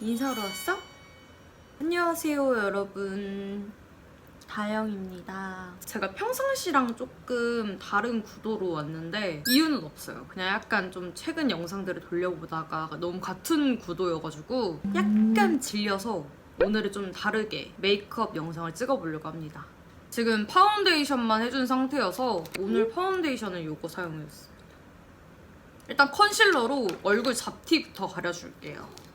인사하러 왔어? 안녕하세요 여러분. 다영입니다. 제가 평상시랑 조금 다른 구도로 왔는데 이유는 없어요. 그냥 약간 좀 최근 영상들을 돌려보다가 너무 같은 구도여가지고 약간 질려서 오늘은 좀 다르게 메이크업 영상을 찍어보려고 합니다. 지금 파운데이션만 해준 상태여서 오늘 파운데이션은 이거 사용했습니다 일단 컨실러로 얼굴 잡티부터 가려줄게요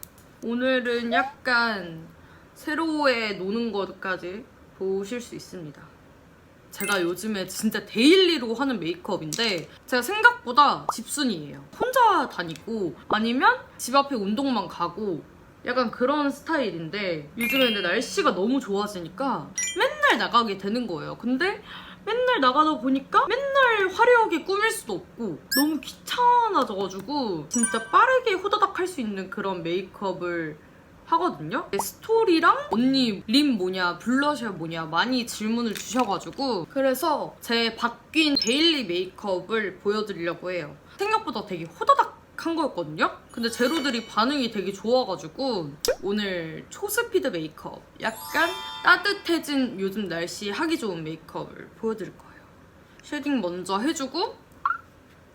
오늘은 약간 세로에 노는 것까지 보실 수 있습니다. 제가 요즘에 진짜 데일리로 하는 메이크업인데 제가 생각보다 집순이에요. 혼자 다니고 아니면 집 앞에 운동만 가고 약간 그런 스타일인데 요즘에 근데 날씨가 너무 좋아지니까 맨날 나가게 되는 거예요. 근데 맨날 나가다 보니까 맨날 화려하게 꾸밀 수도 없고 너무 귀찮아져가지고 진짜 빠르게 호다닥 할 수 있는 그런 메이크업을 하거든요. 스토리랑 언니 립 뭐냐 블러셔 뭐냐 많이 질문을 주셔가지고 그래서 제 바뀐 데일리 메이크업을 보여드리려고 해요. 생각보다 되게 호다닥 한 거였거든요. 근데 제로들이 반응이 되게 좋아가지고 오늘 초스피드 메이크업 약간 따뜻해진 요즘 날씨 하기 좋은 메이크업을 보여드릴 거예요. 쉐딩 먼저 해주고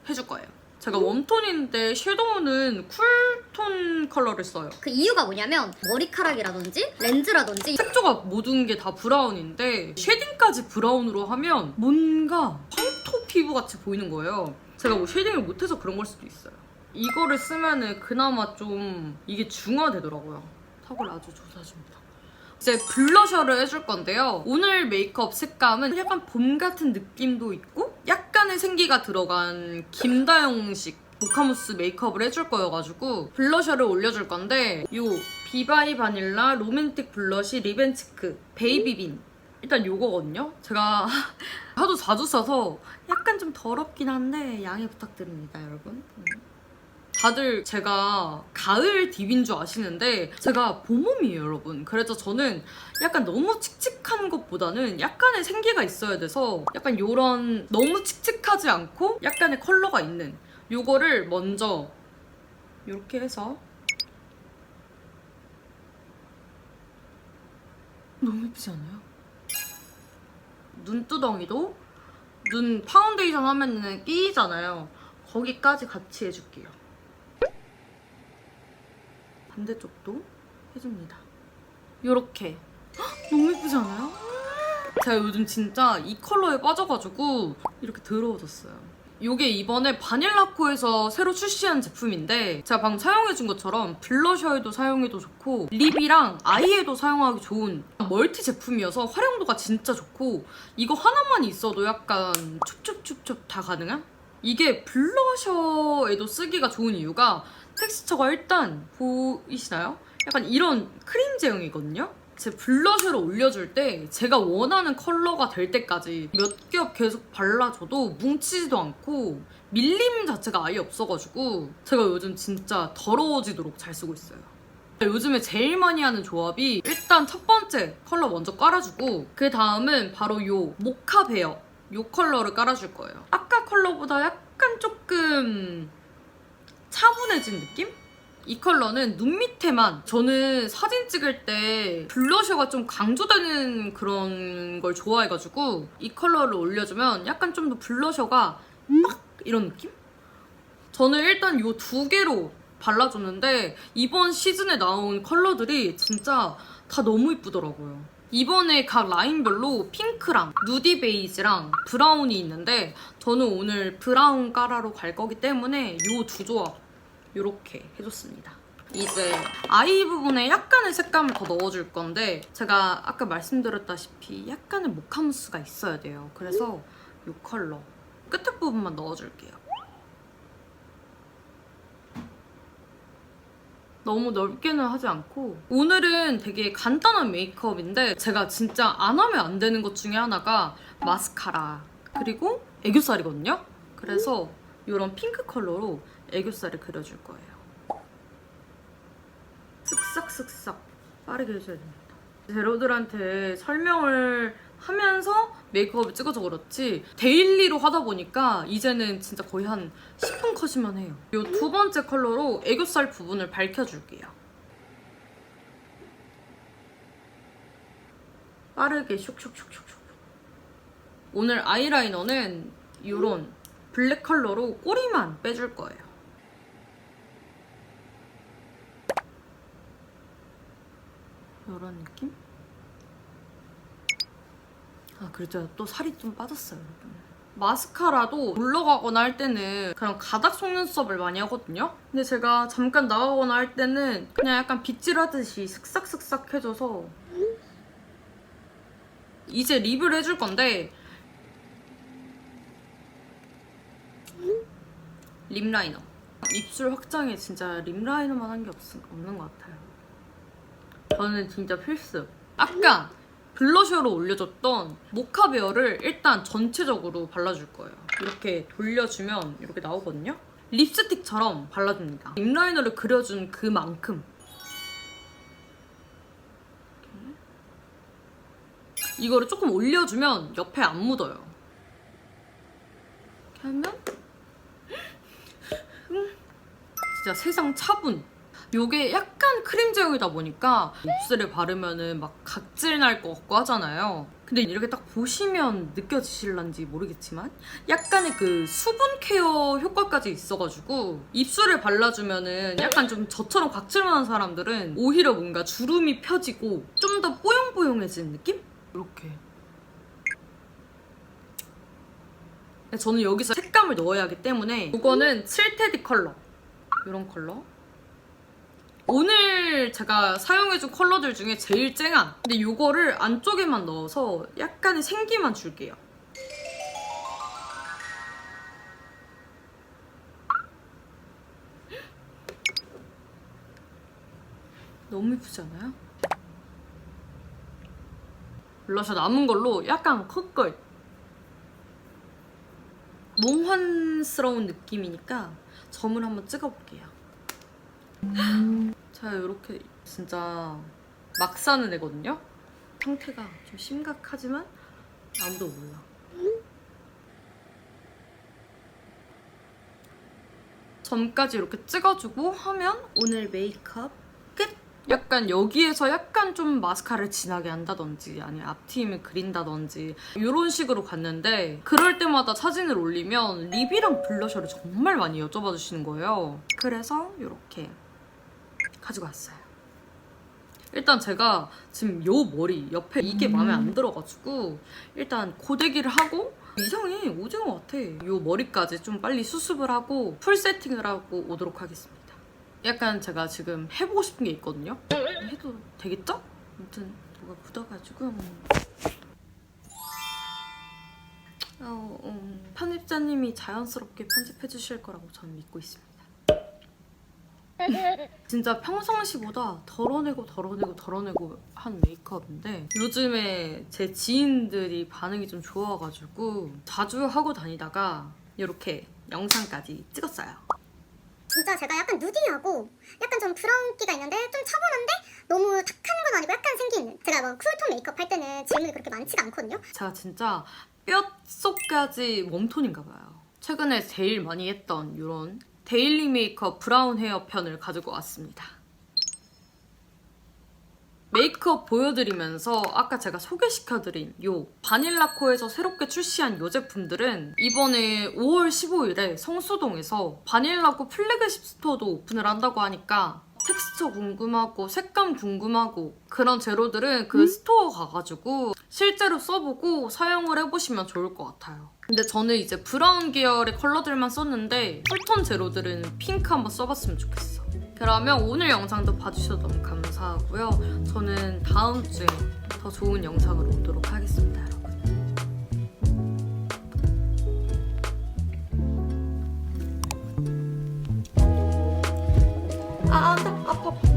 해줄 거예요. 제가 웜톤인데 섀도우는 쿨톤 컬러를 써요. 그 이유가 뭐냐면 머리카락이라든지 렌즈라든지 색조가 모든 게 다 브라운인데 쉐딩까지 브라운으로 하면 뭔가 황토 피부 같이 보이는 거예요. 제가 뭐 쉐딩을 못해서 그런 걸 수도 있어요. 이거를 쓰면은 그나마 좀 이게 중화되더라고요. 턱을 아주 조사줍니다. 이제 블러셔를 해줄 건데요. 오늘 메이크업 색감은 약간 봄 같은 느낌도 있고 약간의 생기가 들어간 김다영식 모카무스 메이크업을 해줄 거여가지고 블러셔를 올려줄 건데 요 비바이 바닐라 로맨틱 블러시 리벤치크 베이비빈 일단 요거거든요. 제가 하도 자주 써서 약간 좀 더럽긴 한데 양해 부탁드립니다, 여러분. 음. 다들 제가 가을 딥인 줄 아시는데 제가 봄웜이에요 여러분 그래서 저는 약간 너무 칙칙한 것보다는 약간의 생기가 있어야 돼서 약간 요런 너무 칙칙하지 않고 약간의 컬러가 있는 요거를 먼저 이렇게 해서 너무 예쁘지 않아요? 눈두덩이도 눈 파운데이션 하면은 끼잖아요 거기까지 같이 해줄게요 반대쪽도 해줍니다. 요렇게. 헉, 너무 예쁘지 않아요? 제가 요즘 진짜 이 컬러에 빠져가지고 이렇게 더러워졌어요. 요게 이번에 바닐라코에서 새로 출시한 제품인데 제가 방금 사용해준 것처럼 블러셔에도 사용해도 좋고 립이랑 아이에도 사용하기 좋은 멀티 제품이어서 활용도가 진짜 좋고 이거 하나만 있어도 약간 촉촉촉촉 다 가능한? 이게 블러셔에도 쓰기가 좋은 이유가 텍스처가 일단 보이시나요? 약간 이런 크림 제형이거든요? 제 블러셔를 올려줄 때 제가 원하는 컬러가 될 때까지 몇 겹 계속 발라줘도 뭉치지도 않고 밀림 자체가 아예 없어가지고 제가 요즘 진짜 더러워지도록 잘 쓰고 있어요. 요즘에 제일 많이 하는 조합이 일단 첫 번째 컬러 먼저 깔아주고 그 다음은 바로 요 모카 베어 요 컬러를 깔아줄 거예요. 아까 컬러보다 약간 조금 차분해진 느낌? 이 컬러는 눈 밑에만 저는 사진 찍을 때 블러셔가 좀 강조되는 그런 걸 좋아해가지고 이 컬러를 올려주면 약간 좀 더 블러셔가 막 이런 느낌? 저는 일단 이 두 개로 발라줬는데 이번 시즌에 나온 컬러들이 진짜 다 너무 이쁘더라고요. 이번에 각 라인별로 핑크랑 누디 베이지랑 브라운이 있는데 저는 오늘 브라운 까라로 갈 거기 때문에 이 두 조합 이렇게 해줬습니다. 이제 아이 부분에 약간의 색감을 더 넣어줄 건데 제가 아까 말씀드렸다시피 약간의 모카무스가 있어야 돼요. 그래서 이 컬러 끝에 부분만 넣어줄게요. 너무 넓게는 하지 않고 오늘은 되게 간단한 메이크업인데 제가 진짜 안 하면 안 되는 것 중에 하나가 마스카라 그리고 애교살이거든요. 그래서 이런 핑크 컬러로 애교살을 그려줄 거예요. 쓱싹쓱싹 빠르게 해줘야 됩니다. 제로들한테 설명을 하면서 메이크업을 찍어서 그렇지 데일리로 하다 보니까 이제는 진짜 거의 한 10분 컷이면 해요. 이 두 번째 컬러로 애교살 부분을 밝혀줄게요. 빠르게 슉슉슉슉슉 오늘 아이라이너는 이런 블랙 컬러로 꼬리만 빼줄 거예요. 이런 느낌? 아, 그렇죠. 또 살이 좀 빠졌어요, 여러분. 마스카라도 놀러 가거나 할 때는 그냥 가닥 속눈썹을 많이 하거든요. 근데 제가 잠깐 나가거나 할 때는 그냥 약간 빗질하듯이 슥싹슥싹 해줘서 이제 립을 해줄 건데 립 라이너. 입술 확장에 진짜 립 라이너만 한 게 없는 것 같아요. 저는 진짜 필수. 아까 블러셔로 올려줬던 모카 베어를 일단 전체적으로 발라줄 거예요. 이렇게 돌려주면 이렇게 나오거든요. 립스틱처럼 발라줍니다. 립 라이너를 그려준 그만큼. 이거를 조금 올려주면 옆에 안 묻어요. 이렇게 하면 진짜 세상 차분. 요게 약간 크림 제형이다 보니까 입술에 바르면은 막 각질 날 것 같고 하잖아요. 근데 이렇게 딱 보시면 느껴지실란지 모르겠지만 약간의 그 수분 케어 효과까지 있어가지고 입술에 발라주면은 약간 좀 저처럼 각질만한 사람들은 오히려 뭔가 주름이 펴지고 좀 더 뽀용뽀용해지는 느낌? 이렇게. 저는 여기서 색감을 넣어야 하기 때문에 이거는 7테디 컬러. 이런 컬러. 오늘 제가 사용해준 컬러들 중에 제일 쨍한. 근데 이거를 안쪽에만 넣어서 약간의 생기만 줄게요. 너무 예쁘지 않아요? 블러셔 남은 걸로 약간 컷걸. 몽환스러운 느낌이니까 점을 한번 찍어볼게요 제가 이렇게 진짜 막 사는 애거든요. 상태가 좀 심각하지만 아무도 몰라. 점까지 이렇게 찍어주고 하면 오늘 메이크업 끝! 약간 여기에서 약간 좀 마스카라를 진하게 한다든지 아니면 앞트임을 그린다든지 이런 식으로 갔는데 그럴 때마다 사진을 올리면 립이랑 블러셔를 정말 많이 여쭤봐 주시는 거예요. 그래서 이렇게 가지고 왔어요. 일단 제가 지금 요 머리 옆에 이게 마음에 안 들어가지고 일단 고데기를 하고 이상해 오징어 같아. 요 머리까지 좀 빨리 수습을 하고 풀 세팅을 하고 오도록 하겠습니다. 약간 제가 지금 해보고 싶은 게 있거든요. 해도 되겠죠? 아무튼 뭐가 묻어가지고 어, 음, 편집자님이 자연스럽게 편집해 주실 거라고 저는 믿고 있습니다. 진짜 평상시보다 덜어내고 덜어내고 덜어내고 한 메이크업인데 요즘에 제 지인들이 반응이 좀 좋아가지고 자주 하고 다니다가 이렇게 영상까지 찍었어요. 진짜 제가 약간 누디하고 약간 좀 브라운기가 있는데 좀 차분한데 너무 탁한 건 아니고 약간 생기 있는 제가 뭐 쿨톤 메이크업 할 때는 질문이 그렇게 많지가 않거든요 제가 진짜 뼛속까지 웜톤인가 봐요. 최근에 제일 많이 했던 이런 데일리 메이크업 브라운 헤어 편을 가지고 왔습니다. 메이크업 보여드리면서 아까 제가 소개시켜드린 요 바닐라코에서 새롭게 출시한 요 제품들은 이번에 5월 15일에 성수동에서 바닐라코 플래그십 스토어도 오픈을 한다고 하니까 텍스처 궁금하고 색감 궁금하고 그런 재료들은 그 스토어 가가지고 실제로 써보고 사용을 해보시면 좋을 것 같아요. 근데 저는 이제 브라운 계열의 컬러들만 썼는데 쿨톤 제로들은 핑크 한번 써봤으면 좋겠어. 그러면 오늘 영상도 봐주셔서 너무 감사하고요. 저는 다음 주에 더 좋은 영상으로 오도록 하겠습니다, 여러분. 아, 안 돼. 아파.